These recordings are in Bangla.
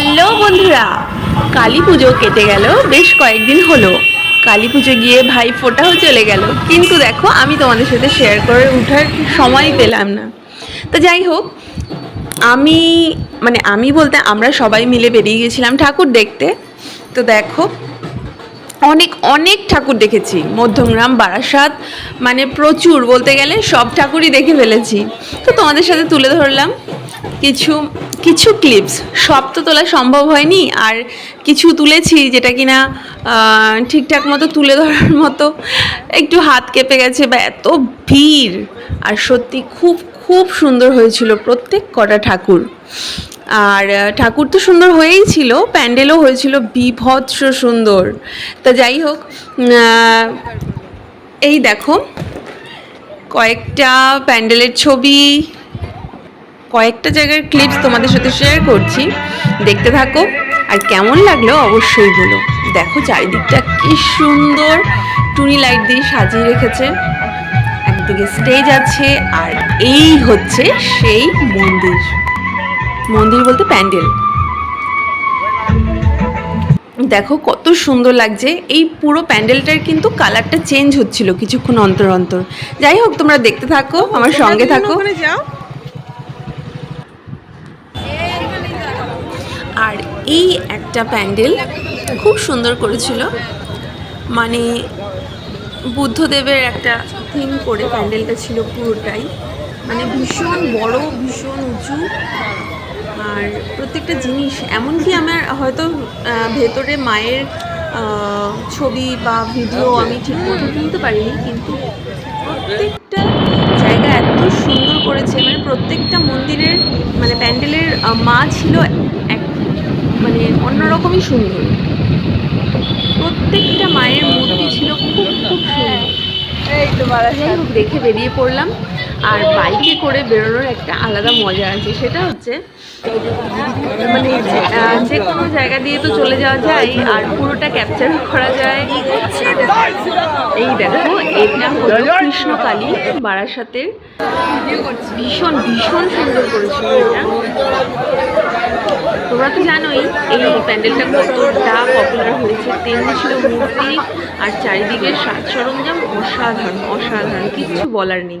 হ্যালো বন্ধুরা, কালী পুজো কেটে গেল, বেশ কয়েকদিন হলো। কালী পুজো গিয়ে ভাই ফোটাও চলে গেল। কিন্তু দেখো, আমি তোমাদের সাথে শেয়ার করে ওঠার সময় পেলাম না। তো যাই হোক, আমি মানে আমি বলতে আমরা সবাই মিলে বেরিয়ে গেছিলাম ঠাকুর দেখতে। তো দেখো, অনেক অনেক ঠাকুর দেখেছি। মধ্যমগ্রাম, বারাসাত মানে প্রচুর বলতে গেলে সব ঠাকুরই দেখে ফেলেছি। তো তোমাদের সাথে তুলে ধরলাম। কিছু কিছু ক্লিপস সব তো তোলা সম্ভব হয়নি আর কিছু তুলেছি যেটা কিনা আহ, ঠিকঠাক মতো তুলে ধরার মতো একটু হাত কেঁপে গেছে বা এত ভিড় আর সত্যি খুব খুব সুন্দর হয়েছিল প্রত্যেক কটা ঠাকুর। আর ঠাকুর তো সুন্দর হয়েই ছিল প্যান্ডেলও হয়েছিল বিভৎস সুন্দর। তা যাই হোক এই দেখো কয়েকটা প্যান্ডেলের ছবি কয়েকটা জায়গার ক্লিপস তোমাদের সাথে শেয়ার করছি। দেখতে থাকো। আর কেমন লাগল অবশ্যই বলো। দেখো চারিদিকটা কি সুন্দর। টুনি লাইট দিয়ে সাজিয়ে রেখেছে। একদিকে স্টেজ আছে আর এই হচ্ছে সেই মন্দির। মন্দির বলতে প্যান্ডেল। দেখো কত সুন্দর লাগছে। এই পুরো প্যান্ডেলটার কিন্তু কালারটা চেঞ্জ হচ্ছিল কিছুক্ষণ অন্তর অন্তর। যাই হোক তোমরা দেখতে থাকো আমার সঙ্গে থাকো। যাও আর এই একটা প্যান্ডেল খুব সুন্দর করেছিল। মানে বুদ্ধদেবের একটা থিম করে প্যান্ডেলটা ছিল পুরোটাই। মানে ভীষণ বড়, ভীষণ উঁচু। আর প্রত্যেকটা জিনিস, এমনকি আমার হয়তো ভেতরে মায়ের ছবি বা ভিডিও আমি ঠিক মতো তুলতে পারিনি, কিন্তু প্রত্যেকটা জায়গা এত সুন্দর করেছে। মানে প্রত্যেকটা মন্দিরের মানে প্যান্ডেলের মা ছিল মানে অন্যরকমই সুন্দর। প্রত্যেকটা মায়ের মূর্তি ছিল খুব খুব সুন্দর। এই তো যাই হোক দেখে বেরিয়ে পড়লাম। আর বাইকে করে বেরোনোর একটা আলাদা মজা আছে, সেটা হচ্ছে মানে যে- কোনো জায়গা দিয়ে তো চলে যাওয়া যায়, আর পুরোটা ক্যাপচার করা যায়। এই দেখো, এটা হলো কৃষ্ণকালী বারাসাতের। ভীষণ ভীষণ সুন্দর করেছিল এটা। তোমরা তো জানোই, এই প্যান্ডেলটা কতটা পপুলার হয়েছে। তেমনি ছিল মূর্তি আর চারিদিকের সাজ সরঞ্জাম অসাধারণ অসাধারণ, কিচ্ছু বলার নেই।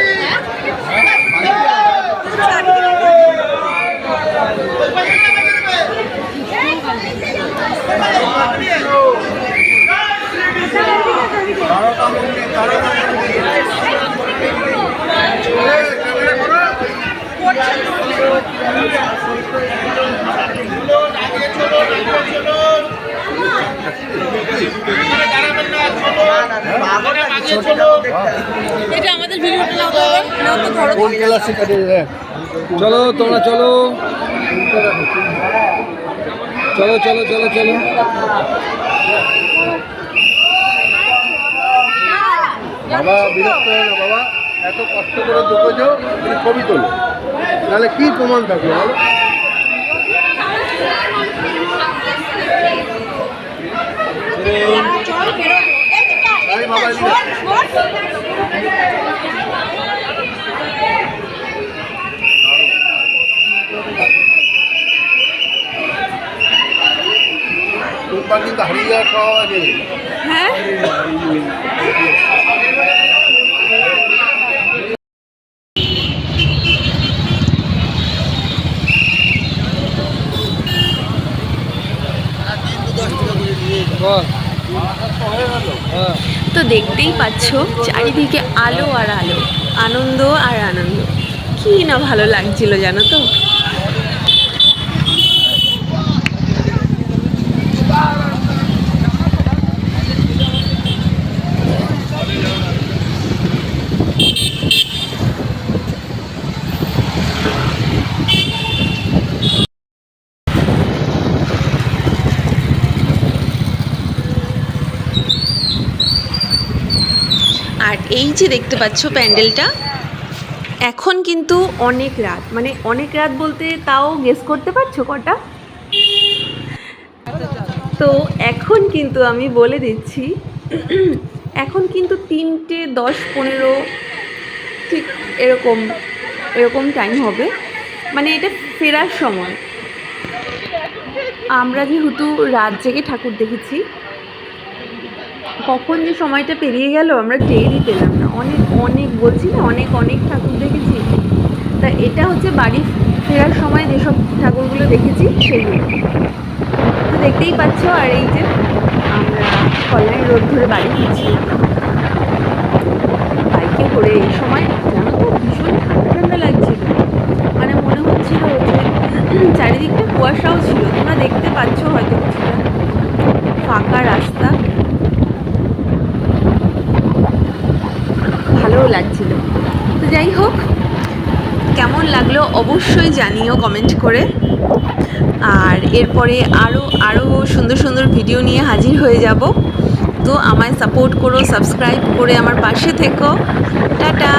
এটা আমাদের ভিডিওটা নাও তো নাও তো ধরো। কোন ক্লাসে কাটে চলো তোমরা চলো। চলো চলো চলো চলো। বাবা বিরক্ত হয় না বাবা। এত কষ্ট করে দেখেছ তুমি ছবি তোলো। তাহলে কি প্রমাণ থাকবে বলো? কিন্তু হারিয়ে যাওয়ার স্বভাব আছে হ্যাঁ বল হ্যাঁ। তো দেখতেই পাচ্ছ, চারিদিকে আলো আর আলো, আনন্দ আর আনন্দ। কি না ভালো লাগছিল জানো তো? আর এই যে দেখতে পাচ্ছ প্যান্ডেলটা, এখন কিন্তু অনেক রাত। মানে অনেক রাত বলতে তাও গেস করতে পারছ কটা? তো এখন কিন্তু আমি বলে দিচ্ছি, এখন কিন্তু তিনটে দশ পনেরো, ঠিক এরকম এরকম টাইম হবে। মানে এটা ফেরার সময়। আমরা যেহেতু রাত জেগে ঠাকুর দেখেছি কখন যে সময়টা পেরিয়ে গেল, আমরা টেরই পেলাম না। অনেক অনেক বলছি না, অনেক অনেক ঠাকুর দেখেছি। তা এটা হচ্ছে বাড়ি ফেরার সময় যেসব ঠাকুরগুলো দেখেছি, সেগুলো। তো দেখতেই পাচ্ছ, আর এই যে আমরা কল্যাণী রোড ধরে বাড়ি ফিরছি বাইকে করে এই সময় জানো তো, ভীষণ ঠান্ডা ঠান্ডা লাগছিল। মানে মনে হচ্ছিল যে চারিদিকটা কুয়াশাও ছিল। তোমরা দেখতে পাচ্ছ হয়তো কিছুটা ফাঁকা রাস্তা। লাগছিল। তো যাই হোক, কেমন লাগল অবশ্যই জানিও কমেন্ট করে। আর এরপরে আরও আরও সুন্দর সুন্দর ভিডিও নিয়ে হাজির হয়ে যাব। তো আমায় সাপোর্ট করো সাবস্ক্রাইব করে আমার পাশে থেকো। টাটা!